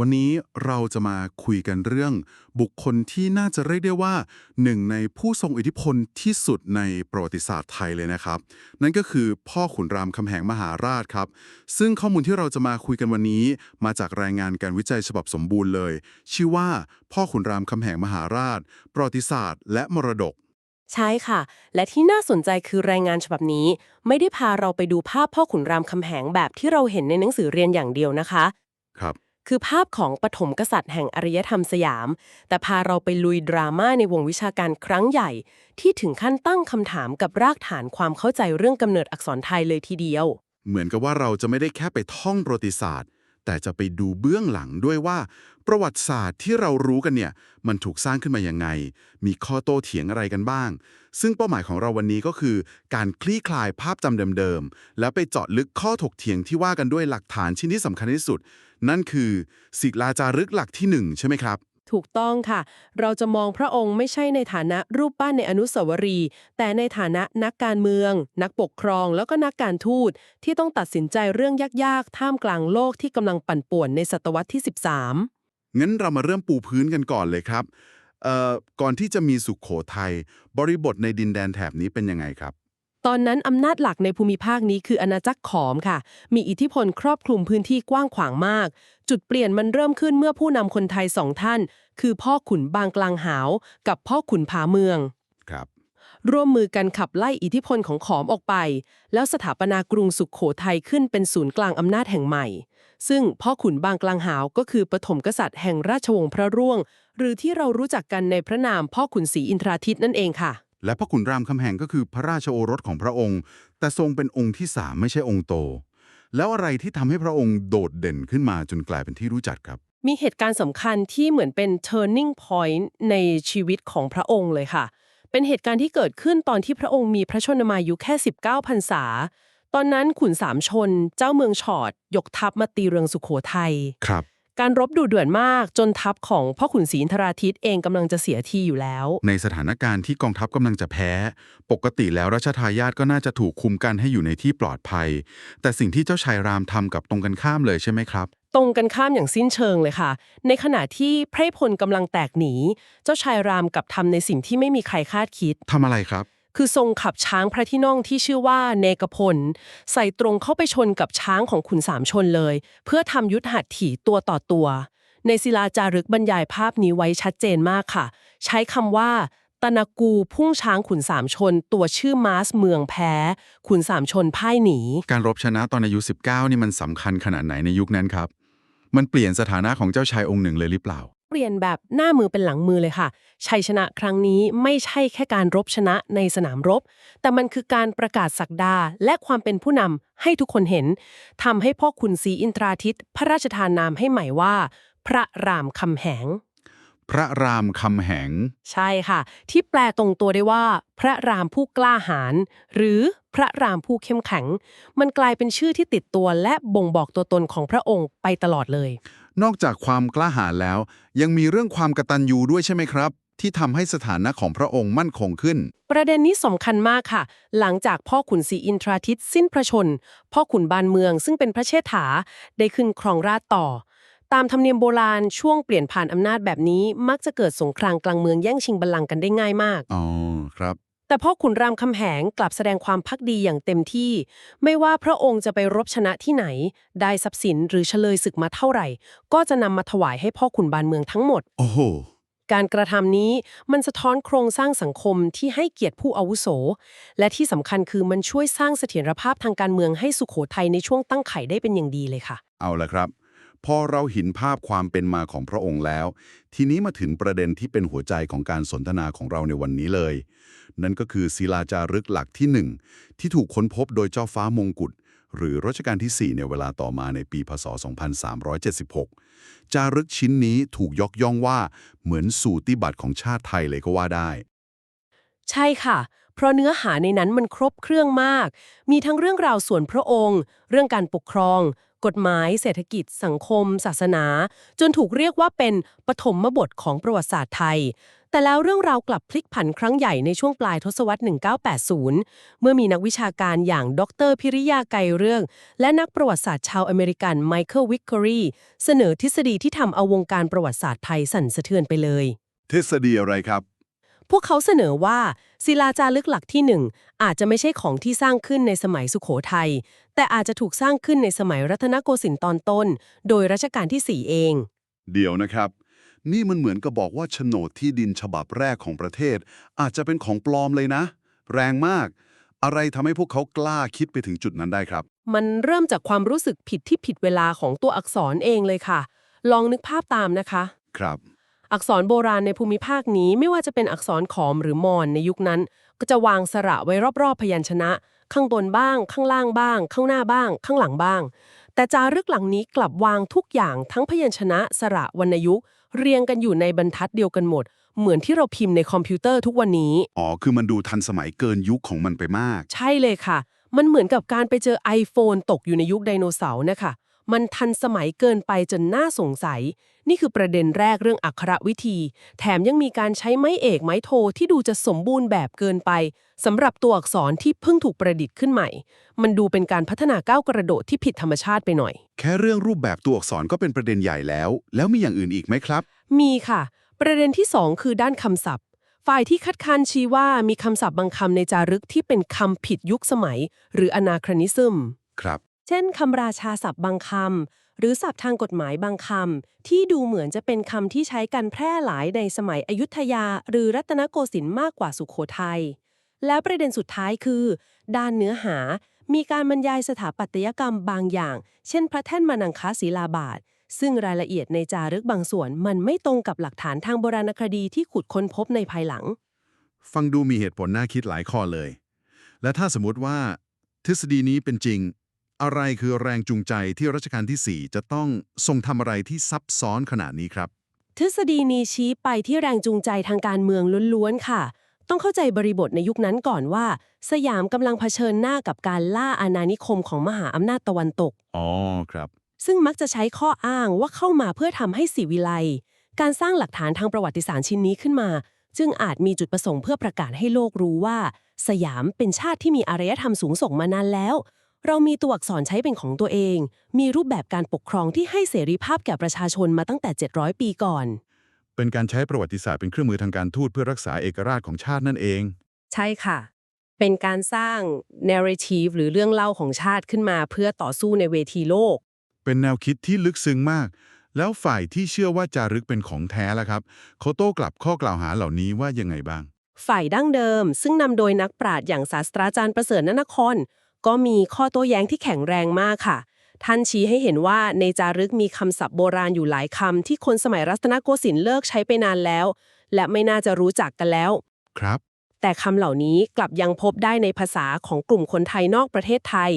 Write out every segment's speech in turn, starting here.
วันนี้เราจะมาคุยกันเรื่อง บุคคลที่น่าจะเรียกได้ว่าหนึ่งในผู้ทรงอิทธิพลที่สุดในประวัติศาสตร์ไทยเลยนะครับ นั่นก็คือพ่อขุนรามคำแหงมหาราชครับ ซึ่งข้อมูลที่เราจะมาคุยกันวันนี้ มาจากรายงานการวิจัยฉบับสมบูรณ์เลย ชื่อว่าพ่อขุนรามคำแหงมหาราช ประวัติศาสตร์ และมรดกใช่ค่ะ และที่น่าสนใจคือรายงานฉบับนี้ ไม่ได้พาเราไปดูภาพพ่อขุนรามคำแหงแบบที่เราเห็นในหนังสือเรียนอย่างเดียวนะคะ คือภาพของปฐมกษัตริย์แห่งอารยธรรมสยาม แต่พาเราไปลุยดราม่าในวงวิชาการครั้งใหญ่ ที่ถึงขั้นตั้งคำถามกับรากฐานความเข้าใจเรื่องกำเนิดอักษรไทยเลยทีเดียว เหมือนกับว่าเราจะไม่ได้แค่ไปท่องประวัติศาสตร์ แต่จะไปดูเบื้องหลังด้วยว่า ประวัติศาสตร์ที่เรารู้กันเนี่ย มันถูกสร้างขึ้นมาอยังไง มีข้อโต้เถียงอะไรกันบ้าง ซึ่งเป้าหมายของเราวันนี้ก็คือ การคลี่คลายภาพจำเดิมๆแล้วไปเจาะลึกข้อถกเถียงที่ว่ากันด้วยหลักฐานชิ้นที่สำคัญที่สุด นั่นคือศิลาจารึกหลักที่หนึ่งใช่ไหมครับ ถูกต้องค่ะ เราจะมองพระองค์ไม่ใช่ในฐานะรูปปั้นในอนุสาวรีย์แต่ในฐานะนักการเมือง นักปกครองแล้วก็นักการทูต ที่ต้องตัดสินใจเรื่องยากๆ ท่ามกลางโลกที่กำลังปั่นป่วนในศตวรรษที่ 13 งั้นเรามาเริ่มปูพื้นกันก่อนเลยครับเอ่อก่อนที่จะมีสุขโขทัยบริบทในดินแดนแถบนี้เป็นยังไงครับ ตอนนั้นอำนาจหลักในภูมิภาคนี้คืออาณาจักรขอมค่ะ มีอิทธิพลครอบคลุมพื้นที่กว้างขวางมาก จุดเปลี่ยนมันเริ่มขึ้นเมื่อผู้นำคนไทยสองท่าน คือพ่อขุนบางกลางหาว กับพ่อขุนผาเมืองครับ ร่วมมือกันขับไล่อิทธิพลของขอมออกไป แล้วสถาปนากรุงสุขโขทัยขึ้นเป็นศูนย์กลางอำนาจแห่งใหม่ ซึ่งพ่อขุนบางกลางหาวก็คือปฐมกษัตริย์แห่งราชวงศ์พระร่วง หรือที่เรารู้จักกันในพระนามพ่อขุนศรีอินทราทิตนั่นเองค่ะ และพระขุนรามคำแหงก็คือพระราชโอรสของพระองค์ แต่ทรงเป็นองค์ที่สามไม่ใช่องค์โต แล้วอะไรที่ทำให้พระองค์โดดเด่นขึ้นมาจนกลายเป็นที่รู้จักครับ มีเหตุการณ์สำคัญที่เหมือนเป็น turning point ในชีวิตของพระองค์เลยค่ะ เป็นเหตุการณ์ที่เกิดขึ้นตอนที่พระองค์มีพระชนมายุแค่ 19พรรษา ตอนนั้นขุนสามชน เจ้าเมืองฉอดยกทัพมาตีเรืองสุขโขทัยครับ การรบดุเดือดมากจนทัพของพ่อขุนศรีอินทราทิตเองกำลังจะเสียทีอยู่แล้ว ในสถานการณ์ที่กองทัพกำลังจะแพ้ ปกติแล้วรัชทายาทก็น่าจะถูกคุมกันให้อยู่ในที่ปลอดภัย แต่สิ่งที่เจ้าชายรามทำกับตรงกันข้ามเลยใช่ไหมครับ ตรงกันข้ามอย่างสิ้นเชิงเลยค่ะ ในขณะที่ไพร่พลกำลังแตกหนี เจ้าชายรามกลับทำในสิ่งที่ไม่มีใครคาดคิด ทำอะไรครับ คือทรงขับช้างพระที่นั่งที่ชื่อว่าเนกพล ใส่ตรงเข้าไปชนกับช้างของขุนสามชนเลย เพื่อทำยุทธหัตถีตัวต่อตัว ในศิลาจารึกบรรยายภาพนี้ไว้ชัดเจนมากค่ะ ใช้คำว่าตนากูพุ่งช้างขุนสามชน ตัวชื่อมาสเมืองแพ้ ขุนสามชนพ่ายหนี การรบชนะตอนอายุ 19 นี่มันสำคัญขนาดไหนในยุคนั้นครับ มันเปลี่ยนสถานะของเจ้าชายองค์หนึ่งเลยหรือเปล่า เปลี่ยนแบบหน้ามือเป็นหลังมือเลยค่ะ ชัยชนะครั้งนี้ไม่ใช่แค่การรบชนะในสนามรบ แต่มันคือการประกาศศักดา และความเป็นผู้นำให้ทุกคนเห็นทำให้พ่อขุนศรีอินทราทิต พระราชทานนามให้ใหม่ว่า พระรามคำแหง พระรามคำแหง ใช่ค่ะ ที่แปลตรงตัวได้ว่า พระรามผู้กล้าหาญหรือพระรามผู้เข้มแข็ง มันกลายเป็นชื่อที่ติดตัวและบ่งบอกตัวตนของพระองค์ไปตลอดเลย นอกจากความกล้าหาญแล้ว ยังมีเรื่องความกตัญญูด้วยใช่ไหมครับ ที่ทำให้สถานะของพระองค์มั่นคงขึ้น ประเด็นนี้สำคัญมากค่ะ หลังจากพ่อขุนศรีอินทราทิตสิ้นพระชน พ่อขุนบานเมืองซึ่งเป็นพระเชษฐาได้ขึ้นครองราชย์ต่อ ตามธรรมเนียมโบราณช่วงเปลี่ยนผ่านอำนาจแบบนี้มักจะเกิดสงครามกลางเมืองแย่งชิงบัลลังก์กันได้ง่ายมากอ๋อครับ แต่พ่อขุนรามคำแหงกลับแสดงความพักดีอย่างเต็มที่ ไม่ว่าพระองค์จะไปรบชนะที่ไหน ได้ทรัพย์สินหรือเฉลยศึกมาเท่าไหร่ ก็จะนำมาถวายให้พ่อขุนบานเมืองทั้งหมด โอ้โห การกระทำนี้มันสะท้อนโครงสร้างสังคมที่ให้เกียรติผู้อาวุโส และที่สำคัญคือมันช่วยสร้างเสถียรภาพทางการเมืองให้สุขโขทัยในช่วงตั้งไข่ได้เป็นอย่างดีเลยค่ะ เอาละครับ พอเราเห็นภาพความเป็นมาของพระองค์แล้ว ทีนี้มาถึงประเด็นที่เป็นหัวใจของการสนทนาของเราในวันนี้เลย นั่นก็คือศิลาจารึกหลักที่หนึ่งที่ถูกค้นพบโดยเจ้าฟ้ามงกุฎหรือรัชกาลที่ 4 ในเวลาต่อมาในปีพศ 2376 จารึกชิ้นนี้ถูกยกย่องว่าเหมือนสูติบัตรของชาติไทยเลยก็ว่าได้ ใช่ค่ะ เพราะเนื้อหาในนั้นมันครบเครื่องมาก มีทั้งเรื่องราวส่วนพระองค์ เรื่องการปกครอง กฎหมาย เศรษฐกิจ สังคม ศาสนา จนถูกเรียกว่าเป็นปฐมบทของประวัติศาสตร์ไทย แต่แล้วเรื่องราวกลับพลิกผันครั้งใหญ่ในช่วงปลายทศวรรษ 1980 เมื่อมีนักวิชาการอย่างดรพิริยาไกรเรื่อง และนักประวัติศาสตร์ชาวอเมริกันไมเคิลวิกกอรีเสนอทฤษฎีที่ทำเอาวงการประวัติศาสตร์ไทยสั่นสะเทือนไปเลย ทฤษฎีอะไรครับ พวกเขาเสนอว่าศิลาจารึกหลักที่หนึ่งอาจจะไม่ใช่ของที่สร้างขึ้นในสมัยสุขโขทัยแต่อาจจะถูกสร้างขึ้นในสมัยรัตนโกสินทร์ตอนต้น โดยรัชกาลที่ 4 เอง เดี๋ยวนะครับ นี่มันเหมือนกับบอกว่าโฉนดที่ดินฉบับแรกของประเทศ อาจจะเป็นของปลอมเลยนะ แรงมาก อะไรทำให้พวกเขากล้าคิดไปถึงจุดนั้นได้ครับ มันเริ่มจากความรู้สึกผิดที่ผิดเวลาของตัวอักษรเองเลยค่ะ ลองนึกภาพตามนะคะ ครับ อักษรโบราณในภูมิภาคนี้ไม่ว่าจะเป็นอักษรขอมหรือมอญในยุคนั้น ก็จะวางสระไว้รอบๆ พยัญชนะ ข้างบนบ้าง ข้างล่างบ้าง ข้างหน้าบ้าง ข้างหลังบ้าง แต่จารึกหลังนี้กลับวางทุกอย่างทั้งพยัญชนะสระวรรณยุกต์ เรียงกันอยู่ในบรรทัดเดียวกันหมด เหมือนที่เราพิมพ์ในคอมพิวเตอร์ทุกวันนี้ อ๋อ คือมันดูทันสมัยเกินยุคของมันไปมาก ใช่เลยค่ะ มันเหมือนกับการไปเจอ iPhone ตกอยู่ในยุคไดโนเสาร์นะคะ มันทันสมัยเกินไปจนน่าสงสัย นี่คือประเด็นแรกเรื่องอักขระวิธี แถมยังมีการใช้ไม้เอกไม้โทที่ดูจะสมบูรณ์แบบเกินไปสำหรับตัวอักษรที่เพิ่งถูกประดิษฐ์ขึ้นใหม่ มันดูเป็นการพัฒนาก้าวกระโดดที่ผิดธรรมชาติไปหน่อย แค่เรื่องรูปแบบตัวอักษรก็เป็นประเด็นใหญ่แล้ว แล้วมีอย่างอื่นอีกไหมครับ มีค่ะ ประเด็นที่ 2 คือด้านคำศัพท์ ฝ่ายที่คัดค้านชี้ว่ามีคำศัพท์บางคำในจารึกที่เป็นคำผิดยุคสมัย หรืออนาครนิซึม ครับ เช่นคำราชาศัพท์บางคำหรือศัพท์ทางกฎหมายบางคำที่ดูเหมือนจะเป็นคำที่ใช้กันแพร่หลายในสมัยอยุธยา หรือรัตนโกสินทร์มากกว่าสุขโขทัยแล้วประเด็นสุดท้ายคือ ด้านเนื้อหา มีการบรรยายสถาปัตยกรรมบางอย่าง เช่น พระแท่นมานังคาศิลาบาท ซึ่งรายละเอียดในจารึกบางส่วน มันไม่ตรงกับหลักฐานทางโบราณคดีที่ขุดค้นพบในภายหลัง ฟังดูมีเหตุผลน่าคิดหลายข้อเลย และถ้าสมมติว่า ทฤษฎีนี้เป็นจริง อะไรคือแรงจูงใจที่รัชกาลที่ 4 จะต้องทรงทำอะไรที่ซับซ้อนขนาดนี้ครับ ทฤษฎีนี้ชี้ไปที่แรงจูงใจทางการเมืองล้วนๆค่ะ ต้องเข้าใจบริบทในยุคนั้นก่อนว่า สยามกำลังเผชิญหน้ากับการล่าอาณานิคมของมหาอำนาจตะวันตก อ๋อครับ ซึ่งมักจะใช้ข้ออ้างว่าเข้ามาเพื่อทำให้สีวิไลย์การสร้างหลักฐานทางประวัติศาสตร์ชิ้นนี้ขึ้นมา จึงอาจมีจุดประสงค์เพื่อประกาศให้โลกรู้ว่า สยามเป็นชาติที่มีอารยธรรมสูงส่งมานานแล้ว เรามีตัวอักษรใช้เป็นของตัวเอง มีรูปแบบการปกครองที่ให้เสรีภาพแก่ประชาชนมาตั้งแต่ 700 ปีก่อน เป็นการใช้ประวัติศาสตร์เป็นเครื่องมือทางการทูตเพื่อรักษาเอกราชของชาตินั่นเอง ใช่ค่ะ เป็นการสร้าง narrative หรือเรื่องเล่าของชาติขึ้นมาเพื่อต่อสู้ในเวทีโลก เป็นแนวคิดที่ลึกซึ้งมาก แล้วฝ่ายที่เชื่อว่าจารึกเป็นของแท้ล่ะครับเขาโต้กลับข้อกล่าวหาเหล่านี้ว่ายังไงบ้าง ฝ่ายดั้งเดิม ซึ่งนำโดยนักปราชญ์อย่างศาสตราจารย์ประเสริฐนนคร ก็มีข้อโต้แย้งที่แข็งแรงมากค่ะ ท่านชี้ให้เห็นว่าในจารึกมีคำศัพท์โบราณอยู่หลายคำที่คนสมัยรัตนโกสินทร์เลิกใช้ไปนานแล้ว และไม่น่าจะรู้จักกันแล้ว ครับ แต่คำเหล่านี้กลับยังพบได้ในภาษาของกลุ่มคนไทยนอกประเทศไทย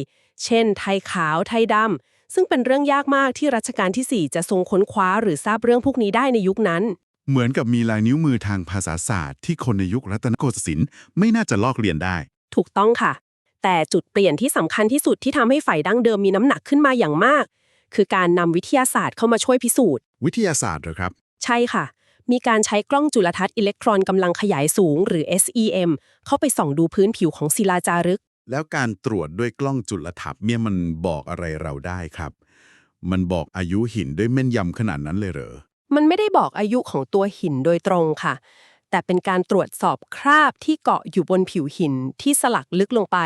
เช่น ไทยขาว ไทยดำซึ่งเป็นเรื่องยากมากที่รัชกาลที่ 4 จะทรงค้นคว้าหรือทราบเรื่องพวกนี้ได้ในยุคนั้น เหมือนกับมีลายนิ้วมือทางภาษาศาสตร์ ที่คนในยุครัตนโกสินทร์ไม่น่าจะลอกเลียนได้ ถูกต้องค่ะ แต่จุดเปลี่ยนที่สำคัญที่สุดที่ทำให้ฝ่ายดั้งเดิมมีน้ำหนักขึ้นมาอย่างมาก คือการนำวิทยาศาสตร์เข้ามาช่วยพิสูจน์ วิทยาศาสตร์เหรอครับ ใช่ค่ะ มีการใช้กล้องจุลทรรศน์อิเล็กตรอนกำลังขยายสูง หรือ SEM เข้าไปส่องดูพื้นผิวของศิลาจารึก แล้วการตรวจด้วยกล้องจุลทรรศน์เนี่ยมันบอกอะไรเราได้ครับ มันบอกอายุหินด้วยแม่นยำขนาดนั้นเลยเหรอมันไม่ได้บอกอายุของตัวหินโดยตรงค่ะ แต่เป็นการตรวจสอบคราบที่เกาะอยู่บนผิวหินที่สลักลึกลงไป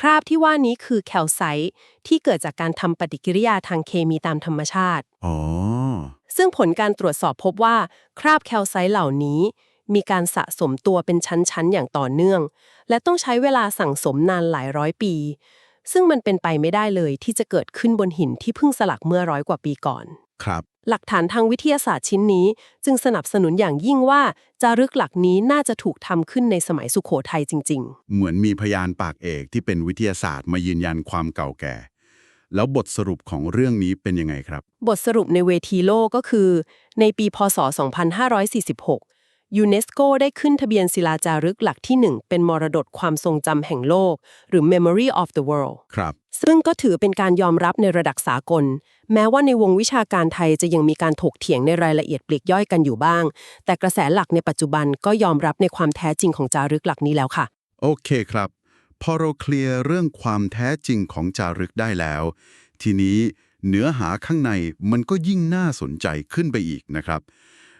คราบที่ว่านี้คือแคลไซต์ที่เกิดจากการทำปฏิกิริยาทางเคมีตามธรรมชาติอ๋อซึ่งผลการตรวจสอบพบว่า คราบแคลไซต์เหล่านี้ มีการสะสมตัวเป็นชั้นๆอย่างต่อเนื่อง และต้องใช้เวลาสั่งสมนานหลายร้อยปี ซึ่งมันเป็นไปไม่ได้เลยที่จะเกิดขึ้นบนหินที่เพิ่งสลักเมื่อร้อยกว่าปีก่อน ครับ หลักฐานทางวิทยาศาสตร์ชิ้นนี้ จึงสนับสนุนอย่างยิ่งว่าจารึกหลักนี้น่าจะถูกทำขึ้นในสมัยสุขโขทัยจริง เหมือนมีพยานปากเอกที่เป็นวิทยาศาสตร์มายืนยันความเก่าแก่ แล้วบทสรุปของเรื่องนี้เป็นยังไงครับ ๆ บทสรุปในเวทีโลกก็คือ ในปีพศ 2546 ยูเนสโกได้ขึ้นทะเบียนศิลาจารึกหลักที่ 1 เป็นมรดกความทรงจำแห่งโลก หรือ Memory of the World ครับ ซึ่งก็ถือเป็นการยอมรับในระดับสากล แม้ว่าในวงวิชาการไทยจะยังมีการถกเถียงในรายละเอียดปลีกย่อยกันอยู่บ้าง แต่กระแสหลักในปัจจุบันก็ยอมรับในความแท้จริงของจารึกหลักนี้แล้วค่ะ โอเคครับ พอเราเคลียร์เรื่องความแท้จริงของจารึกได้แล้ว ทีนี้เนื้อหาข้างในมันก็ยิ่งน่าสนใจขึ้นไปอีกนะครับ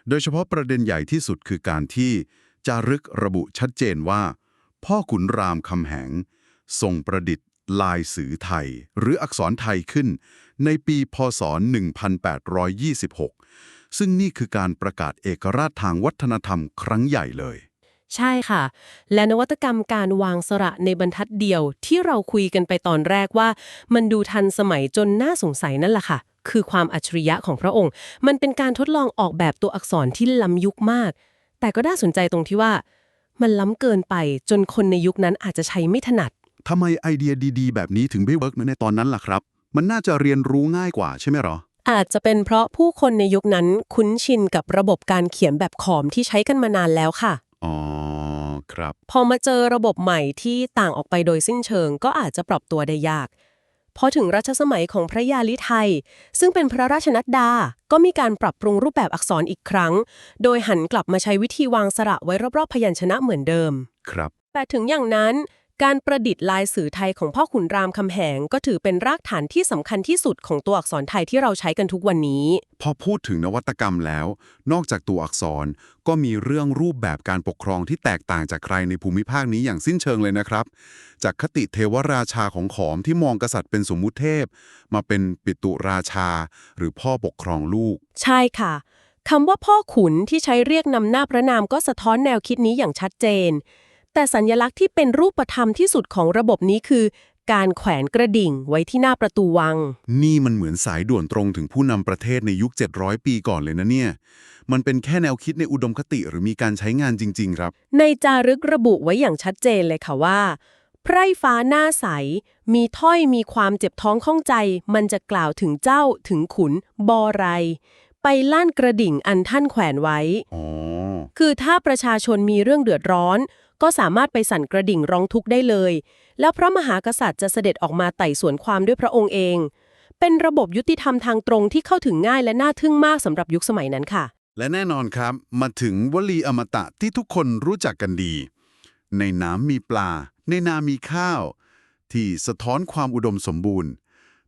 โดยเฉพาะประเด็นใหญ่ที่สุดคือการที่จารึกระบุชัดเจนว่า พ่อขุนรามคำแหงทรงประดิษฐ์ ลายสือไทย หรืออักษรไทยขึ้น ในปีพศ 1826 ซึ่งนี่คือการประกาศเอกราชทางวัฒนธรรมครั้งใหญ่เลย ใช่ค่ะ และนวัตกรรมการวางสระในบรรทัดเดียวที่เราคุยกันไปตอนแรกว่า มันดูทันสมัยจนน่าสงสัยนั่นแหละค่ะ คือความอัจฉริยะของพระองค์ มันเป็นการทดลองออกแบบตัวอักษรที่ล้ำยุคมาก แต่ก็น่าสนใจตรงที่ว่า มันล้ำเกินไปจนคนในยุคนั้นอาจจะใช้ไม่ถนัด ทำไมไอเดียดีๆ แบบนี้ถึงไม่เวิร์กในตอนนั้นล่ะครับ มันน่าจะเรียนรู้ง่ายกว่าใช่ไหมหรอ อาจจะเป็นเพราะผู้คนในยุคนั้นคุ้นชินกับระบบการเขียนแบบขอมที่ใช้กันมานานแล้วค่ะ อ๋อ ครับ พอมาเจอระบบใหม่ที่ต่างออกไปโดยสิ้นเชิง ก็อาจจะปรับตัวได้ยาก พอถึงรัชสมัยของพระยาลิไทย ซึ่งเป็นพระราชนัดดา ก็มีการปรับปรุงรูปแบบอักษรอีกครั้ง โดยหันกลับมาใช้วิธีวางสระไว้รอบๆพยัญชนะเหมือนเดิม ครับ แต่ถึงอย่างนั้น การประดิษฐ์ลายสื่อไทยของพ่อขุนรามคำแหง ก็ถือเป็นรากฐานที่สำคัญที่สุดของตัวอักษรไทยที่เราใช้กันทุกวันนี้ พอพูดถึงนวัตกรรมแล้ว นอกจากตัวอักษรก็มีเรื่องรูปแบบการปกครองที่แตกต่างจากใครในภูมิภาคนี้อย่างสิ้นเชิงเลยนะครับ จากคติเทวราชาของขอมที่มองกษัตริย์เป็นสมมุติเทพ มาเป็นปิตุราชา หรือพ่อปกครองลูก ใช่ค่ะคำว่าพ่อขุนที่ใช้เรียกนำหน้าพระนามก็สะท้อนแนวคิดนี้อย่างชัดเจน แต่สัญญลักษณ์ที่เป็นรูปธรรมที่สุดของระบบนี้คือ การแขวนกระดิ่งไว้ที่หน้าประตูวัง นี่มันเหมือนสายด่วนตรงถึงผู้นำประเทศในยุค 700 ปีก่อนเลยนะเนี่ย มันเป็นแค่แนวคิดในอุดมคติหรือมีการใช้งานจริง ๆ ครับ ในจารึกระบุไว้อย่างชัดเจนเลยค่ะว่า ไพร่ฟ้าหน้าใส มีถ้อยมีความเจ็บท้องข้องใจ มันจะกล่าวถึงเจ้าถึงขุนบอไร ไปลั่นกระดิ่งอันท่านแขวนไว้อ๋อคือถ้าประชาชนมีเรื่องเดือดร้อน ก็สามารถไปสั่นกระดิ่งร้องทุกข์ได้เลย แล้วพระมหากษัตริย์จะเสด็จออกมาไต่สวนความด้วยพระองค์เอง เป็นระบบยุติธรรมทางตรงที่เข้าถึงง่ายและน่าทึ่งมากสำหรับยุคสมัยนั้นค่ะ และแน่นอนครับมาถึงวลีอมตะที่ทุกคนรู้จักกันดี ในน้ำมีปลา ในนามีข้าว ที่สะท้อนความอุดมสมบูรณ์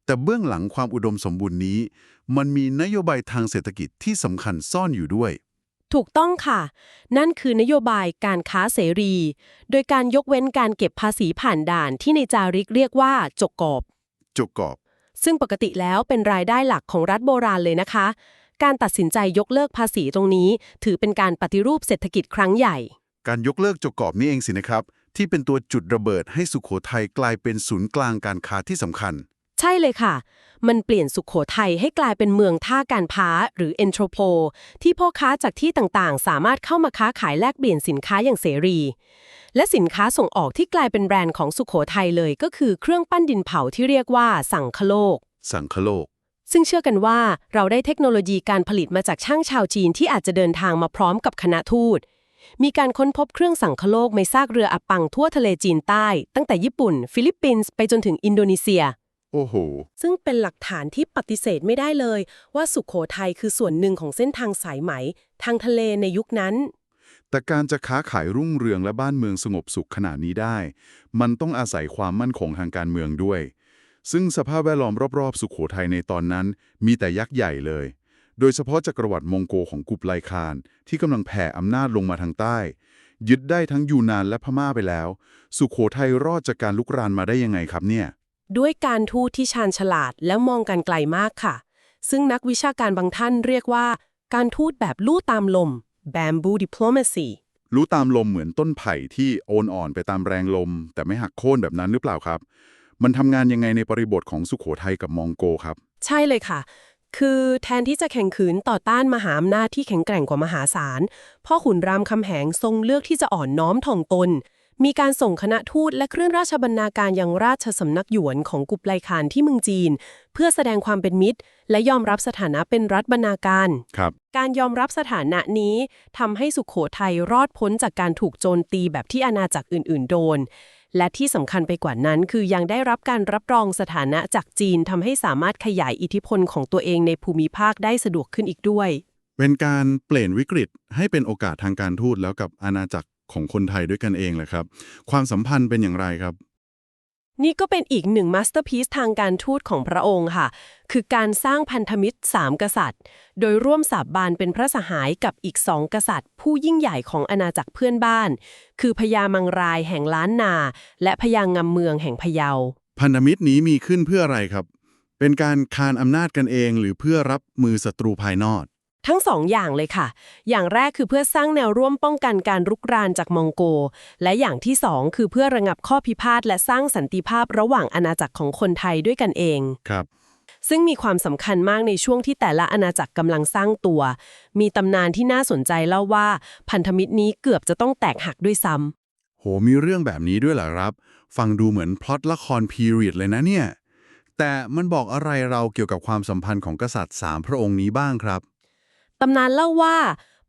แต่เบื้องหลังความอุดมสมบูรณ์นี้ มันมีนโยบายทางเศรษฐกิจที่สำคัญซ่อนอยู่ด้วย ถูกต้องค่ะ นั่นคือนโยบายการค้าเสรี โดยการยกเว้นการเก็บภาษีผ่านด่านที่ในจาริกเรียกว่าจกกอบจกกอบซึ่งปกติแล้วเป็นรายได้หลักของรัฐโบราณเลยนะคะ การตัดสินใจยกเลิกภาษีตรงนี้ ถือเป็นการปฏิรูปเศรษฐกิจครั้งใหญ่ การยกเลิกจกกอบนี่เองสินะครับ ที่เป็นตัวจุดระเบิดให้สุขโขทัยกลายเป็นศูนย์กลางการค้าที่สำคัญใช่เลยค่ะ มันเปลี่ยนสุขโขทัยให้กลายเป็นเมืองท่าการค้าหรือ e n t r o p o ที่พ่อค้าจากที่ต่างๆ สามารถเข้ามาค้าขายแลกเปลี่ยนสินค้าอย่างเสรี และสินค้าส่งออกที่กลายเป็นแบรนด์ของสุขโขทัยเลยก็คือเครื่องปั้นดินเผาที่เรียกว่าสังคโลก สังคโลก ซึ่งเชื่อกันว่าเราได้เทคโนโลยีการผลิตมาจากช่างชาวจีนที่อาจจะเดินทางมาพร้อมกับคณะทูตมีการค้นพบเครื่องสังคโลกในซากเรืออับปังทั่วทะเลจีนใต้ ตั้งแต่ญี่ปุ่น ฟิลิปปินส์ไปจนถึงอินโดนีเซีย โอ้โห ซึ่งเป็นหลักฐานที่ปฏิเสธไม่ได้เลย ว่าสุขโขทัยคือส่วนหนึ่งของเส้นทางสายไหม ทางทะเลในยุคนั้น แต่การจะค้าขายรุ่งเรืองและบ้านเมืองสงบสุขขนาดนี้ได้ มันต้องอาศัยความมั่นคงทางการเมืองด้วย ซึ่งสภาพแวดล้อมรอบๆ สุขโขทัยในตอนนั้น มีแต่ยักษ์ใหญ่เลย โดยเฉพาะจักรวรรดิมองโกของกุบไลคานที่กำลังแผ่อำนาจลงมาทางใต้ ยึดได้ทั้งยูนานและพม่าไปแล้ว สุขโขทัยรอดจากการลุกรานมาได้ยังไงครับเนี่ย ด้วยการทูตที่ชาญฉลาดและมองการไกลมากค่ะ ซึ่งนักวิชาการบางท่านเรียกว่า การทูตแบบลู่ตามลม bamboo diplomacy รู้ตามลมเหมือนต้นไผ่ที่โอนอ่อนไปตามแรงลม แต่ไม่หักโค่นแบบนั้นหรือเปล่าครับ มันทำงานยังไงในบริบทของสุขโขทัยกับมองโกครับ ใช่เลยค่ะ คือแทนที่จะแข่งขืนต่อต้านมหาอำนาจที่แข็งแกร่งกว่ามหาศาลพ่อขุนรามคำแหงทรงเลือกที่จะอ่อนน้อมถ่อมตน มีการส่งคณะทูตและเครื่องราชบรรณาการยังราชสำนักหยวนของกุบไลคานที่เมืองจีน เพื่อแสดงความเป็นมิตร และยอมรับสถานะเป็นรัฐบรรณาการครับ การยอมรับสถานะนี้ทำให้สุขโขทัยรอดพ้นจากการถูกโจมตีแบบที่อาณาจักรอื่น ๆ โดน และที่สำคัญไปกว่านั้นคือยังได้รับการรับรองสถานะจากจีนทำให้สามารถขยายอิทธิพลของตัวเองในภูมิภาคได้สะดวกขึ้นอีกด้วยเป็นการเปลี่ยนวิกฤตให้เป็นโอกาสทางการทูตแล้วกับอาณาจักร ของคนไทยด้วยกันเองแหละครับ ความสัมพันธ์เป็นอย่างไรครับ นี่ก็เป็นอีกหนึ่งมาสเตอร์พีซทางการทูตของพระองค์ค่ะ คือการสร้างพันธมิตรสามกษัตริย์ โดยร่วมสาบานเป็นพระสหายกับอีกสองกษัตริย์ ผู้ยิ่งใหญ่ของอาณาจักรเพื่อนบ้าน คือพญามังรายแห่งล้านนา และพญางำเมืองแห่งพะเยา พันธมิตรนี้มีขึ้นเพื่ออะไรครับ เป็นการคานอำนาจกันเองหรือเพื่อรับมือศัตรูภายนอก ทั้งสองอย่างเลยค่ะ อย่างแรกคือเพื่อสร้างแนวร่วมป้องกันการรุกรานจากมองโก และอย่างที่สองคือเพื่อระงับข้อพิพาทและสร้างสันติภาพระหว่างอาณาจักรของคนไทยด้วยกันเอง ครับ ซึ่งมีความสำคัญมากในช่วงที่แต่ละอาณาจักรกำลังสร้างตัว มีตำนานที่น่าสนใจเล่าว่า พันธมิตรนี้เกือบจะต้องแตกหักด้วยซ้ำ โห มีเรื่องแบบนี้ด้วยเหรอครับ ฟังดูเหมือนพล็อตละครพีเรียดเลยนะเนี่ย แต่มันบอกอะไรเราเกี่ยวกับความสัมพันธ์ของกษัตริย์สามพระองค์นี้บ้างครับตำนานเล่าว่า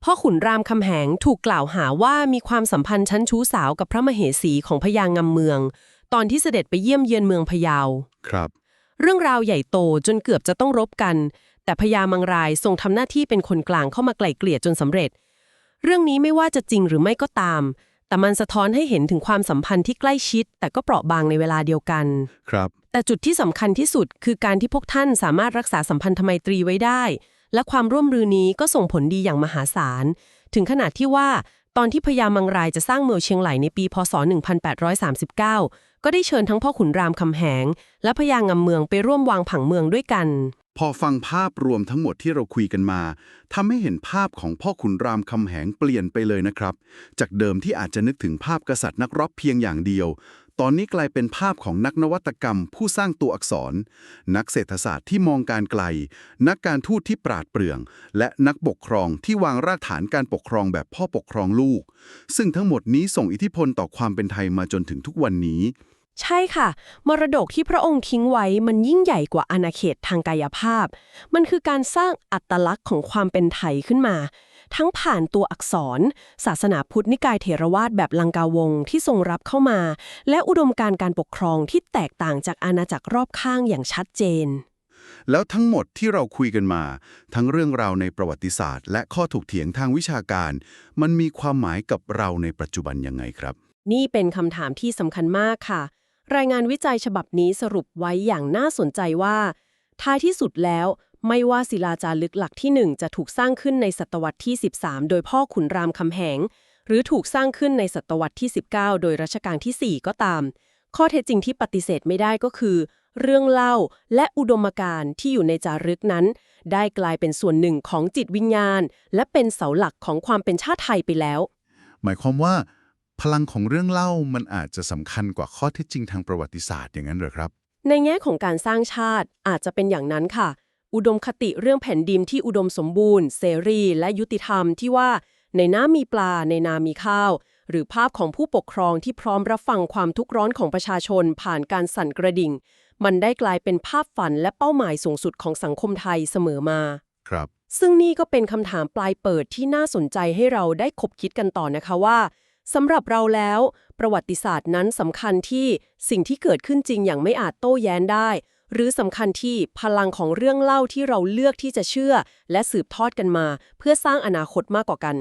พ่อขุนรามคำแหงถูกกล่าวหาว่ามีความสัมพันธ์ชั้นชู้สาวกับพระมเหสีของพญางำเมือง ตอนที่เสด็จไปเยี่ยมเยือนเมืองพะเยา ครับ เรื่องราวใหญ่โตจนเกือบจะต้องรบกัน แต่พญามังรายทรงทำหน้าที่เป็นคนกลางเข้ามาไกล่เกลี่ยจนสำเร็จ เรื่องนี้ไม่ว่าจะจริงหรือไม่ก็ตาม แต่มันสะท้อนให้เห็นถึงความสัมพันธ์ที่ใกล้ชิด แต่ก็เปราะบางในเวลาเดียวกัน ครับ แต่จุดที่สำคัญที่สุดคือการที่พวกท่านสามารถรักษาสัมพันธไมตรีไว้ได้ และความร่วมมือนี้ก็ส่งผลดีอย่างมหาศาล ถึงขนาดที่ว่าตอนที่พญามังรายจะสร้างเมืองเชียงใหม่ในปีพศ 1839 ก็ได้เชิญทั้งพ่อขุนรามคำแหง และพญางำเมืองไปร่วมวางผังเมืองด้วยกัน พอฟังภาพรวมทั้งหมดที่เราคุยกันมาทำให้เห็นภาพของพ่อขุนรามคำแหงเปลี่ยนไปเลยนะครับ จากเดิมที่อาจจะนึกถึงภาพกษัตริย์นักรบเพียงอย่างเดียว ตอนนี้กลายเป็นภาพของนักนวัตกรรม ผู้สร้างตัวอักษร นักเศรษฐศาสตร์ที่มองการไกล นักการทูตที่ปราดเปรื่อง และนักปกครองที่วางรากฐานการปกครองแบบพ่อปกครองลูก ซึ่งทั้งหมดนี้ส่งอิทธิพลต่อความเป็นไทยมาจนถึงทุกวันนี้ ใช่ค่ะ มรดกที่พระองค์ทิ้งไว้มันยิ่งใหญ่กว่าอาณาเขตทางกายภาพ มันคือการสร้างอัตลักษณ์ของความเป็นไทยขึ้นมา ทั้งผ่านตัวอักษร ศาสนาพุทธนิกายเถรวาทแบบลังกาวงศ์ที่ทรงรับเข้ามา และอุดมการณ์การปกครองที่แตกต่างจากอาณาจักรรอบข้างอย่างชัดเจน แล้วทั้งหมดที่เราคุยกันมา ทั้งเรื่องราวในประวัติศาสตร์ และข้อถกเถียงทางวิชาการ มันมีความหมายกับเราในปัจจุบันยังไงครับ นี่เป็นคำถามที่สำคัญมากค่ะ รายงานวิจัยฉบับนี้สรุปไว้อย่างน่าสนใจว่า ท้ายที่สุดแล้ว ไม่ว่าศิลาจารึกหลักที่ 1 จะถูกสร้างขึ้นในศตวรรษที่ 13 โดยพ่อขุนรามคำแหง หรือถูกสร้างขึ้นในศตวรรษที่ 19 โดยรัชกาลที่ 4 ก็ตาม ข้อเท็จจริงที่ปฏิเสธไม่ได้ก็คือ เรื่องเล่าและอุดมการณ์ที่อยู่ในจารึกนั้น ได้กลายเป็นส่วนหนึ่งของจิตวิญญาณ และเป็นเสาหลักของความเป็นชาติไทยไปแล้ว หมายความว่า พลังของเรื่องเล่ามันอาจจะสำคัญกว่าข้อเท็จจริงทางประวัติศาสตร์อย่างนั้นเหรอครับ ในแง่ของการสร้างชาติอาจจะเป็นอย่างนั้นค่ะ อุดมคติเรื่องแผ่นดินที่อุดมสมบูรณ์ เสรีและยุติธรรมที่ว่า ในน้ำมีปลาในนามีข้าว หรือภาพของผู้ปกครองที่พร้อมรับฟังความทุกข์ร้อนของประชาชนผ่านการสั่นกระดิ่ง มันได้กลายเป็นภาพฝันและเป้าหมายสูงสุดของสังคมไทยเสมอมา ครับ ซึ่งนี่ก็เป็นคำถามปลายเปิดที่น่าสนใจให้เราได้คบคิดกันต่อนะคะว่าสำหรับเราแล้ว ประวัติศาสตร์นั้นสำคัญที่สิ่งที่เกิดขึ้นจริงอย่างไม่อาจโต้แย้งได้ หรือสำคัญที่พลังของเรื่องเล่าที่เราเลือกที่จะเชื่อ และสืบทอดกันมา เพื่อสร้างอนาคตมากกว่ากัน